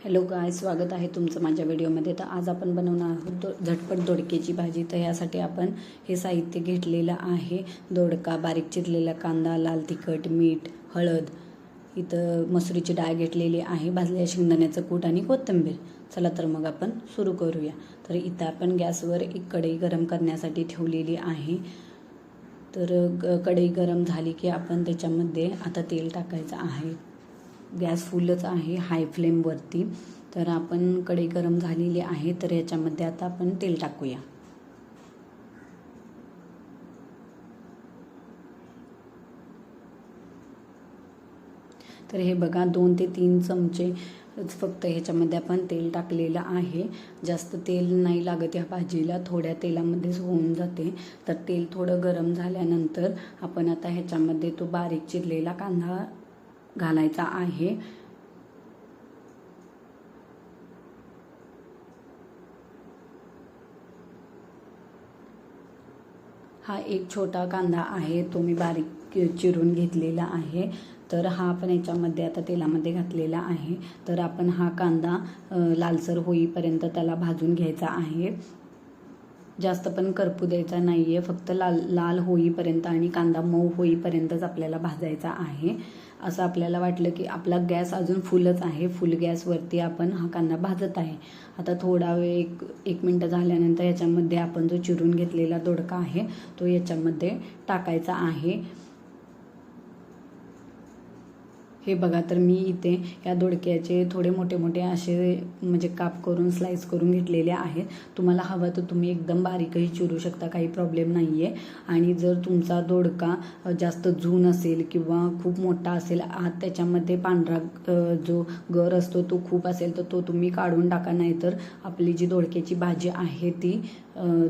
Hello गाय स्वागत आहे तुमचं माझ्या व्हिडिओमध्ये. तर आज आपण बनवणार आहोत दो झटपट दोडक्याची भाजी. तर यासाठी आपण हे साहित्य घेतलेलं आहे. दोडका बारीक चिरलेला कांदा लाल तिखट मीठ हळद इथं मसुरीची डाळ घेतलेली आहे. भाजलेल्या शेंगदाण्याचं कूट आणि कोथिंबीर. चला तर मग आपण सुरू करूया. तर इथं आपण गॅसवर एक कढई गरम करण्यासाठी ठेवलेली आहे. तर ग कढई गरम झाली की आपण त्याच्यामध्ये आता तेल टाकायचं आहे. गॅस फुलच आहे हाय फ्लेमवरती तर आपण कढई गरम झालेली आहे तर याच्यामध्ये आता आपण तेल टाकूया. तर हे बघा दोन ते तीन चमचे फक्त ह्याच्यामध्ये आपण तेल टाकलेलं आहे. जास्त तेल नाही लागत या भाजीला थोड्या तेलामध्येच होऊन जाते. तर तेल थोडं गरम झाल्यानंतर आपण आता ह्याच्यामध्ये तो बारीक चिरलेला कांदा घालायचा आहे. हा एक छोटा कांदा आहे तो मी बारीक चिरून घेतलेला आहे. तर हा आपण याच्यामध्ये आता तेलामध्ये घातलेला आहे. तर आपण हा कांदा लालसर होईपर्यंत त्याला भाजून घ्यायचा आहे. जास्त पण करपू द्यायचा नाही आहे फक्त लाल लाल होईपर्यंत आणि कांदा मऊ होईपर्यंतच आपल्याला भाजायचा आहे. असं आपल्याला वाटलं की आपला गॅस अजून फुलच आहे. फुल गॅसवरती आपण हा कांदा भाजत आहे. आता थोडा वेळ एक एक मिनटं झाल्यानंतर याच्यामध्ये आपण जो चिरून घेतलेला दोडका आहे तो याच्यामध्ये टाकायचा आहे. हे बघा तर मी इथे या दोडक्याचे थोडे मोठे मोठे असे म्हणजे काप करून स्लाइस करून घेतलेले आहेत. तुम्हाला हवं तर तुम्ही एकदम बारीकही चिरू शकता काही प्रॉब्लेम नाही आहे आणि जर तुमचा दोडका जास्त जून असेल किंवा खूप मोठा असेल आत त्याच्यामध्ये पांढरा जो गर असतो तो खूप असेल तर तो तुम्ही काढून टाका. नाही तर आपली जी दोडक्याची भाजी आहे ती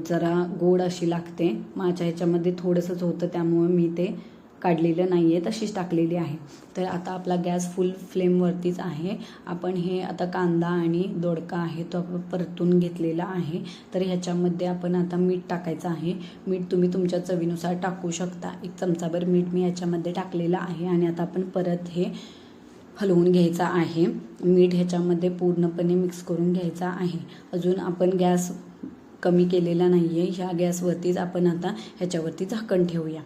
जरा गोड अशी लागते. माझ्या ह्याच्यामध्ये थोडंसंच होतं त्यामुळं मी ते काढलेलं नाही आहे तशीच टाकलेली आहे. तर आता आपला गॅस फुल फ्लेमवरतीच आहे. आपण हे आता कांदा आणि दोडका आहे तो आपण परतून घेतलेला आहे. तर ह्याच्यामध्ये आपण आता मीठ टाकायचं आहे. मीठ तुम्ही तुमच्या चवीनुसार टाकू शकता. एक चमचाभर मीठ मी याच्यामध्ये टाकलेलं आहे आणि आता आपण परत हे हलवून घ्यायचा आहे. मीठ ह्याच्यामध्ये पूर्णपणे मिक्स करून घ्यायचा आहे. अजून आपण गॅस कमी केलेला नाही आहे ह्या गॅसवरतीच आपण आता ह्याच्यावरती झाकण ठेवूया.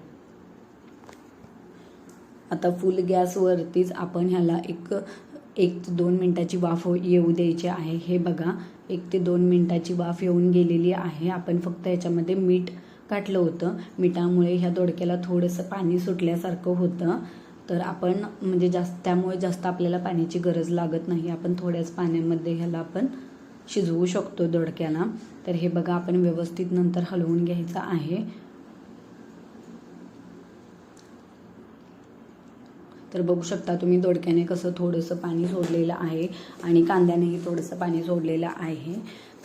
आता फुल गॅसवरतीच आपण ह्याला एक एक ते दोन मिनटाची वाफ येऊ द्यायची आहे. हे बघा एक ते दोन मिनटाची वाफ येऊन गेलेली आहे. आपण फक्त याच्यामध्ये मीठ काटलं होतं. मिठामुळे ह्या दोडक्याला थोडंसं पाणी सुटल्यासारखं होतं. तर आपण म्हणजे जास्त त्यामुळे जास्त आपल्याला पाण्याची गरज लागत नाही. आपण थोड्याच पाण्यामध्ये ह्याला आपण शिजवू शकतो दोडक्याला. तर हे बघा आपण व्यवस्थित नंतर हलवून घ्यायचं आहे. तर बघू शकता तुम्ही दोडक्याने कसं थोडंसं पाणी सोडलेलं आहे आणि कांद्यानेही थोडंसं पाणी सोडलेलं आहे.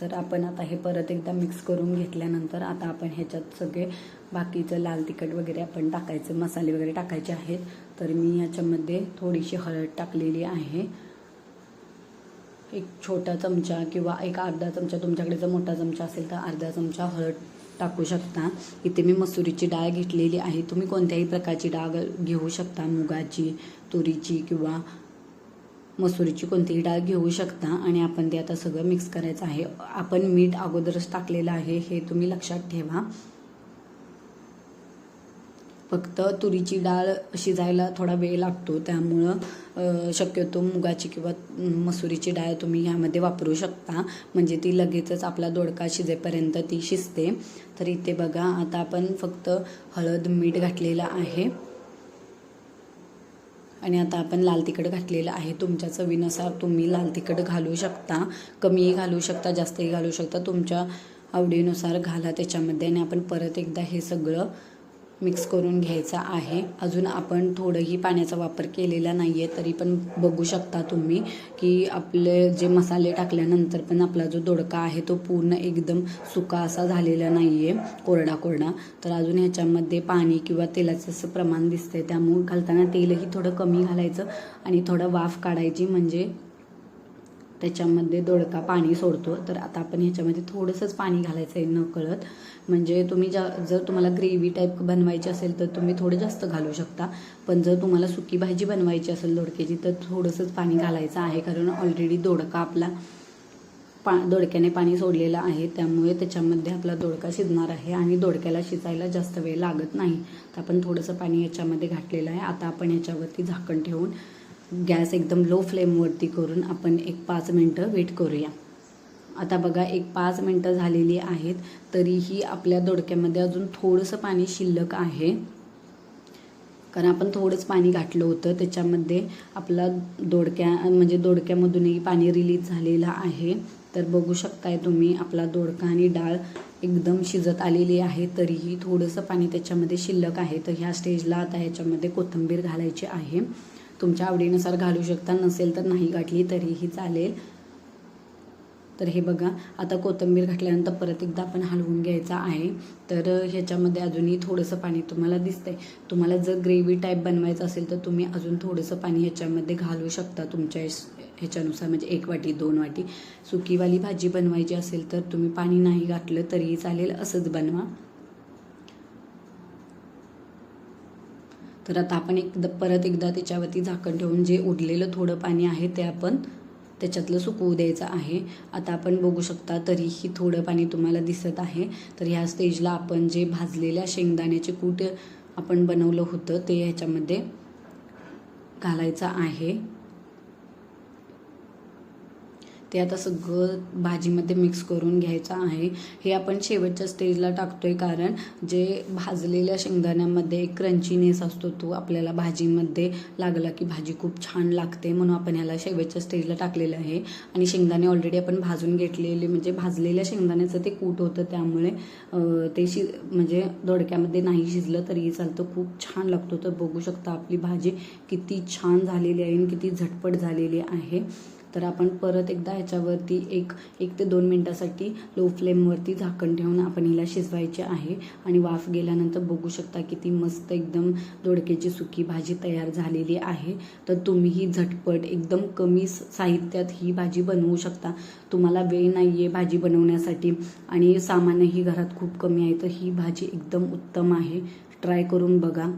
तर आपण आता हे परत एकदा मिक्स करून घेतल्यानंतर आता आपण ह्याच्यात सगळे बाकीचं लाल तिखट वगैरे आपण टाकायचं मसाले वगैरे टाकायचे आहेत. तर मी ह्याच्यामध्ये थोडीशी हळद टाकलेली आहे. एक छोटा चमचा किंवा एक अर्धा चमचा तुमच्याकडे जर मोठा चमचा असेल तर अर्धा चमचा हळद टाकू शकता. इथे मी मसुरीची डाळ घेतलेली आहे. तुम्ही कोणत्याही प्रकारची डाळ घेऊ शकता. मुगाची तुरीची किंवा मसुरीची कोणतीही डाळ घेऊ शकता. आणि आपण ते आता सगळं मिक्स करायचं आहे. आपण मीठ अगोदरच टाकलेलं आहे. हे तुम्ही लक्षात ठेवा. फक्त तुरीची डाळ शिजायला थोडा वेळ लागतो. त्यामुळं शक्यतो मुगाची किंवा मसुरीची डाळ तुम्ही ह्यामध्ये वापरू शकता. म्हणजे ती लगेचच आपला दोडका शिजेपर्यंत ती शिजते. तर इथे बघा आता आपण फक्त हळद मीठ घातलेलं आहे. आणि आता आपण लाल तिखट घातलेलं आहे. तुमच्या चवीनुसार तुम्ही लाल तिखट घालू शकता. कमीही घालू शकता जास्तही घालू शकता. तुमच्या आवडीनुसार घाला त्याच्यामध्ये. आणि आपण परत एकदा हे सगळं मिक्स करून घ्यायचा आहे. अजून आपण थोडंही पाण्याचा वापर केलेला नाही आहे तरी पण बघू शकता तुम्ही की आपले जे मसाले टाकल्यानंतर पण आपला जो दोडका आहे तो पूर्ण एकदम सुका असा झालेला नाही आहे कोरडा कोरडा. तर अजून ह्याच्यामध्ये पाणी किंवा तेलाचं असं प्रमाण दिसतंय त्यामुळे घालताना तेलही थोडं कमी घालायचं आणि थोडं वाफ काढायची म्हणजे त्याच्यामध्ये दोडका पाणी सोडतो. तर आता आपण ह्याच्यामध्ये थोडंसंच पाणी घालायचं आहे न कळत म्हणजे तुम्ही ज्या जर तुम्हाला ग्रेव्ही टाईप बनवायची असेल तर तुम्ही थोडं जास्त घालू शकता. पण जर तुम्हाला सुकी भाजी बनवायची असेल दोडक्याची तर थोडंसंच पाणी घालायचं आहे. कारण ऑलरेडी दोडका आपला पा दोडक्याने पाणी सोडलेलं आहे. त्यामुळे त्याच्यामध्ये आपला दोडका शिजणार आहे आणि दोडक्याला शिजायला जास्त वेळ लागत नाही. तर आपण थोडंसं पाणी याच्यामध्ये घातलेलं आहे. आता आपण याच्यावरती झाकण ठेवून गॅस एकदम लो फ्लेमवरती करून आपण एक पाच मिनटं वेट करूया. आता बघा एक पाच मिनटं झालेली आहेत तरीही आपल्या दोडक्यामध्ये अजून थोडंसं पाणी शिल्लक आहे. कारण आपण थोडंच पाणी घातलं होतं त्याच्यामध्ये आपला दोडक्या म्हणजे दोडक्यामधूनही पाणी रिलीज झालेलं आहे. तर बघू शकताय तुम्ही आपला दोडका आणि डाळ एकदम शिजत आलेली आहे तरीही थोडंसं पाणी त्याच्यामध्ये शिल्लक आहे. तर ह्या स्टेजला आता ह्याच्यामध्ये कोथिंबीर घालायची आहे. तुमच्या आवडीनुसार घालू शकता. नसेल तर नाही घातली तरीही चालेल. तर हे बघा आता कोथिंबीर घातल्यानंतर परत एकदा आपण हलवून घ्यायचा आहे. तर ह्याच्यामध्ये अजूनही थोडंसं पाणी तुम्हाला दिसतंय. तुम्हाला जर ग्रेव्ही टाईप बनवायचं असेल तर तुम्ही अजून थोडंसं पाणी ह्याच्यामध्ये घालू शकता. तुमच्या ह्याच्यानुसार म्हणजे एक वाटी दोन वाटी. सुकीवाली भाजी बनवायची असेल तर तुम्ही पाणी नाही घातलं तरीही चालेल. असंच बनवा. तर आता आपण एकदा परत एकदा त्याच्यावरती झाकण ठेवून जे उरलेलं थोडं पाणी आहे ते आपण त्याच्यातलं सुकवू द्यायचं आहे. आता आपण बघू शकता तरीही थोडं पाणी तुम्हाला दिसत आहे. तर ह्या स्टेजला आपण जे भाजलेल्या शेंगदाण्याचे कूट आपण बनवलं होतं ते ह्याच्यामध्ये घालायचं आहे. ते आता सगळं भाजीमध्ये मिक्स करून घ्यायचं आहे. हे आपण शेवटच्या स्टेजला टाकतोय कारण जे भाजलेल्या शेंगदाण्यामध्ये एक क्रंचीनेस असतो तो आपल्याला भाजीमध्ये लागला की भाजी खूप छान लागते म्हणून आपण ह्याला शेवटच्या स्टेजला टाकलेलं आहे. आणि शेंगदाणे ऑलरेडी आपण भाजून घेतलेले म्हणजे भाजलेल्या शेंगदाण्याचं ते कूट होतं त्यामुळे ते शि म्हणजे दोडक्यामध्ये नाही शिजलं तरीही चालतं. खूप छान लागतो. तर बघू शकता आपली भाजी किती छान झालेली आहे आणि किती झटपट झालेली आहे. तर आपण परत एकदा ह्याच्यावरती एक एक ते दोन मिनटासाठी लो फ्लेमवरती झाकण ठेवून आपण हिला शिजवायची आहे. आणि वाफ गेल्यानंतर बघू शकता की ती मस्त एकदम दोडक्याची सुकी भाजी तयार झालेली आहे. तर तुम्हीही झटपट एकदम कमी स- साहित्यात ही भाजी बनवू शकता. तुम्हाला वेळ नाही आहे भाजी बनवण्यासाठी आणि सामानही घरात खूप कमी आहे तर ही भाजी एकदम उत्तम आहे. ट्राय करून बघा.